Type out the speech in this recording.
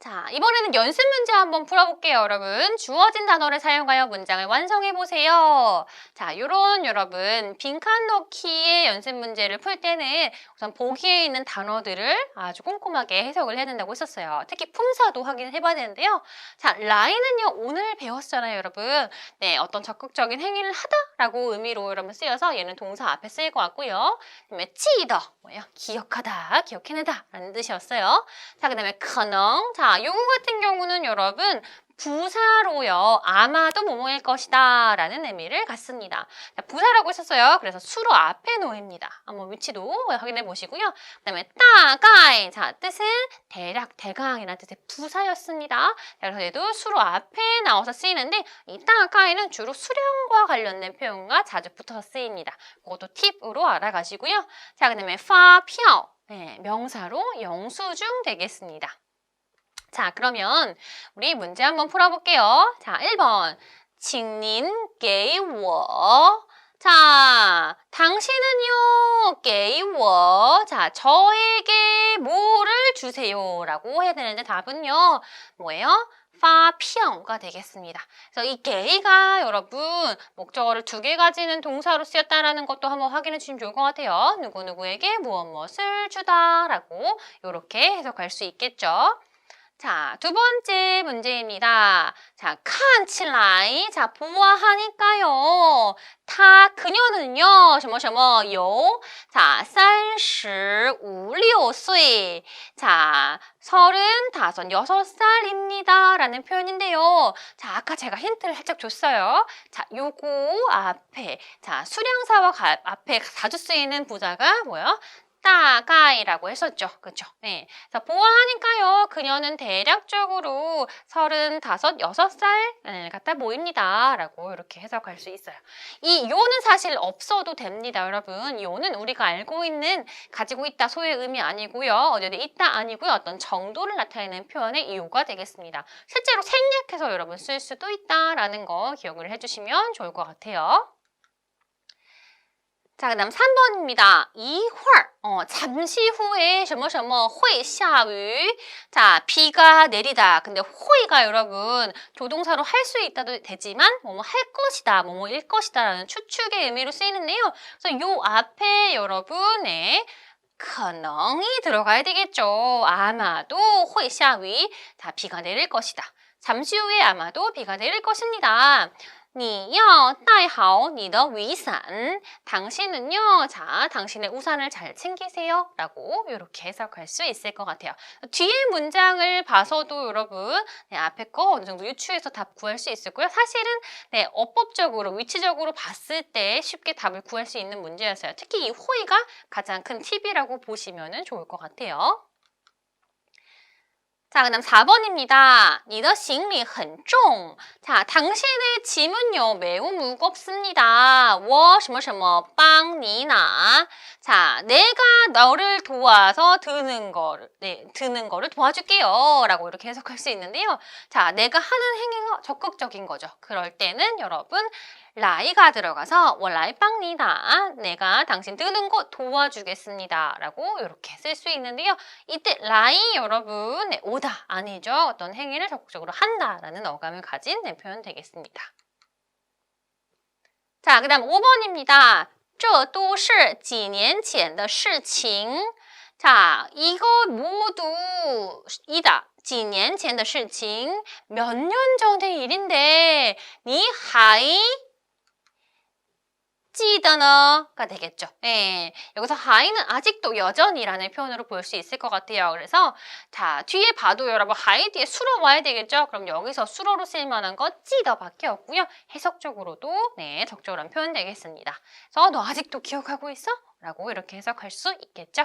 자, 이번에는 연습 문제 한번 풀어볼게요, 여러분. 주어진 단어를 사용하여 문장을 완성해 보세요. 자, 요런 여러분 빈칸 넣기의 연습 문제를 풀 때는 우선 보기에 있는 단어들을 아주 꼼꼼하게 해석을 해야 된다고 했었어요. 특히 품사도 확인해 봐야 되는데요. 자, 라인은요, 오늘 배웠잖아요, 여러분. 네, 어떤 적극적인 행위를 하다라고 의미로 여러분 쓰여서 얘는 동사 앞에 쓰일 것 같고요. 그 다음에 치더, 뭐예요? 기억하다, 기억해내다 라는 뜻이었어요. 자, 그 다음에 커녕. 자, 요거 같은 경우는 여러분 부사로요. 아마도 뭐뭐일 것이다 라는 의미를 갖습니다. 자, 부사라고 했었어요. 그래서 수로 앞에 놓입니다. 한번 위치도 확인해 보시고요. 그 다음에 따가이. 자, 뜻은 대략, 대강이라는 뜻의 부사였습니다. 그래서 얘도 수로 앞에 나와서 쓰이는데 이 따가이는 주로 수량과 관련된 표현과 자주 붙어서 쓰입니다. 그것도 팁으로 알아가시고요. 자, 그 다음에 파피ao. 네, 명사로 영수증 되겠습니다. 자, 그러면 우리 문제 한번 풀어볼게요. 자, 1번. 请您给我 자, 당신은요, 给我 자, 저에게 뭐를 주세요. 라고 해야 되는데 답은요, 뭐예요? 파평가 되겠습니다. 그래서 이 게이가 여러분 목적어를 두 개 가지는 동사로 쓰였다라는 것도 한번 확인해 주시면 좋을 것 같아요. 누구누구에게 무엇 무엇을 주다라고 이렇게 해석할 수 있겠죠. 자, 두 번째 문제입니다. 자, 칸치라이. 자, 보아하니까요. 타, 그녀는요, 什么什么, 요. 자, 35, 6岁. 자, 35, 여섯 살입니다. 라는 표현인데요. 자, 아까 제가 힌트를 살짝 줬어요. 자, 요거 앞에. 자, 수량사와 가- 앞에 자주 쓰이는 부자가 뭐야? 다가이라고 했었죠. 그렇죠? 네. 그래서 보아하니까요. 그녀는 대략적으로 35, 6살 갖다 보입니다. 라고 이렇게 해석할 수 있어요. 이 요는 사실 없어도 됩니다. 여러분. 요는 우리가 알고 있는 가지고 있다 소의 의미 아니고요. 어제도 있다 아니고요. 어떤 정도를 나타내는 표현의 이유가 되겠습니다. 실제로 생략해서 여러분 쓸 수도 있다라는 거 기억을 해주시면 좋을 것 같아요. 자, 그 다음 3번입니다. 이월 어, 잠시 후에 什么什么会下雨. 자, 비가 내리다. 근데 호이가 여러분 조동사로 할 수 있다도 되지만 뭐뭐 할 것이다, 뭐뭐일 것이다 라는 추측의 의미로 쓰이는데요. 그래서 요 앞에 여러분의 可能이 들어가야 되겠죠. 아마도 会下雨. 자, 비가 내릴 것이다. 잠시 후에 아마도 비가 내릴 것입니다. 你要带好你的雨伞. 당신은요, 자, 당신의 우산을 잘 챙기세요. 라고 이렇게 해석할 수 있을 것 같아요. 뒤에 문장을 봐서도 여러분, 네, 앞에 거 어느 정도 유추해서 답 구할 수 있을 거예요. 사실은, 네, 어법적으로, 위치적으로 봤을 때 쉽게 답을 구할 수 있는 문제였어요. 특히 이 호의가 가장 큰 팁이라고 보시면 좋을 것 같아요. 자, 그 다음 4번입니다. 你的行李很重. 자, 당신의 짐은요, 매우 무겁습니다. 我什么什么帮你拿. 자, 내가 너를 도와서 드는 거를, 네, 드는 거를 도와줄게요. 라고 이렇게 해석할 수 있는데요. 자, 내가 하는 행위가 적극적인 거죠. 그럴 때는 여러분, 라이가 들어가서 我来帮你拿. 내가 당신 드는 거 도와주겠습니다. 라고 이렇게 쓸 수 있는데요. 이때 라이 여러분, 네, 오다 아니죠. 어떤 행위를 적극적으로 한다라는 어감을 가진 네, 표현 되겠습니다. 자, 그 다음 5번입니다. 这都是几年前的事情. 자, 이거 모두 이다. 几年前的事情. 몇 년 전의 일인데, 你还 찌더너가 되겠죠. 예. 여기서 하이는 아직도 여전이라는 표현으로 볼 수 있을 것 같아요. 그래서 자 뒤에 봐도 여러분 하이 뒤에 수로 와야 되겠죠. 그럼 여기서 수로로 쓸 만한 거 찌더밖에 없고요. 해석적으로도 네 적절한 표현 되겠습니다. 그래서 너 아직도 기억하고 있어? 라고 이렇게 해석할 수 있겠죠.